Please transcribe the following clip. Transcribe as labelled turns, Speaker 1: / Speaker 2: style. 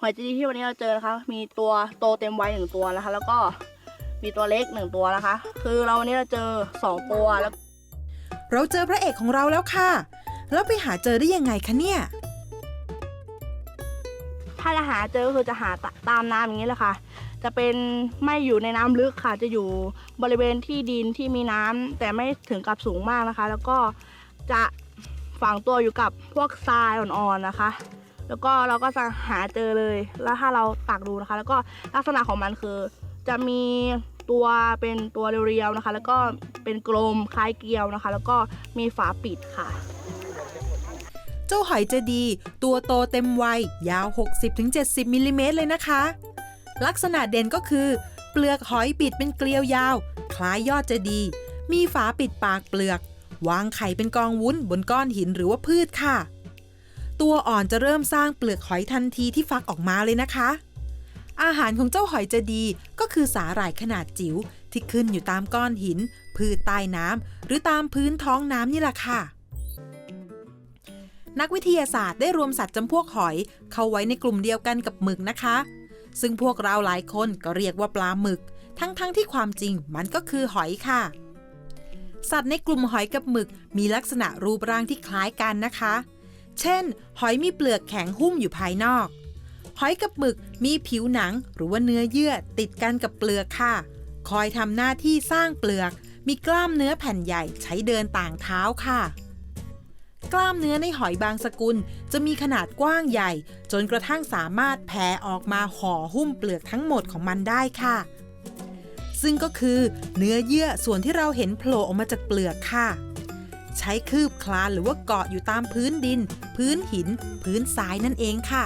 Speaker 1: หอยเจดีที่วันนี้เราเจอนะคะ มีตัวโตเต็มวัยหนึ่งตัวนะคะ แล้วก็มีตัวเล็กหนึ่งตัวนะคะ คือเราวันนี้เราเจอสองตัวแล้ว
Speaker 2: เราเจอพระเอกของเราแล้วค่ะ แล้วไปหาเจอได้ยังไงคะเนี่ย
Speaker 1: ถ้าจะหาเจอก็คือจะหาตตามน้ำอย่างนี้แหละค่ะ จะเป็นไม่อยู่ในน้ำลึกค่ะ จะอยู่บริเวณที่ดินที่มีน้ำแต่ไม่ถึงกับสูงมากนะคะ แล้วก็จะฝังตัวอยู่กับพวกทรายอ่อนๆนะคะ แล้วก็เราก็จะหาเจอเลย แล้วถ้าเราตักดูนะคะ แล้วก็ลักษณะของมันคือ จะมีตัวเป็นตัวเรียวๆนะคะ แล้วก็เป็นกลมคล้ายเกลียวนะคะ แล้วก็มีฝาปิดค่ะ
Speaker 2: เจ้าหอยเจดี ตัวโตเต็มวัย ยาว 60-70มิลลิเมตรเลยนะคะ ลักษณะเด่นก็คือ เปลือกหอยปิดเป็นเกลียวยาว คล้ายยอดเจดี มีฝาปิดปากเปลือก วางไข่เป็นกองวุ้นบนก้อนหินหรือว่าพืชค่ะ ตัวอ่อนจะเริ่มสร้างเปลือกหอยทันทีที่ฟักออกมาเลยนะคะ อาหารของเจ้าหอยเจดีก็คือสาหร่ายขนาดจิ๋วที่ขึ้นอยู่ตามก้อนหิน พืชใต้น้ำหรือตามพื้นท้องน้ำนี่แหละค่ะนักวิทยาศาสตร์ได้รวมสัตว์จำพวกหอย เข้าไว้ในกลุ่มเดียวกันกับหมึกนะคะ ซึ่งพวกเราหลายคนก็เรียกว่าปลาหมึก ทั้งๆทที่ความจริงมันก็คือหอยค่ะ สัตว์ในกลุ่มหอยกับหมึกมีลักษณะรูปร่างที่คล้ายกันนะคะ เช่น หอยมีเปลือกแข็งหุ้มอยู่ภายนอก หอยกับหมึกมีผิวหนังหรือว่าเนื้อเยื่อติดกันกับเปลือกค่ะ คอยทำหน้าที่สร้างเปลือก มีกล้ามเนื้อแผ่นใหญ่ใช้เดินต่างเท้าค่ะ กล้ามเนื้อในหอยบางสกุลจะมีขนาดกว้างใหญ่ จนกระทั่งสามารถแผ่ออกมาห่อหุ้มเปลือกทั้งหมดของมันได้ค่ะ ซึ่งก็คือเนื้อเยื่อส่วนที่เราเห็นโผล่ออกมาจากเปลือกค่ะ ใช้คืบคลานหรือว่าเกาะอยู่ตามพื้นดิน พื้นหิน พื้นทรายนั่นเองค่ะ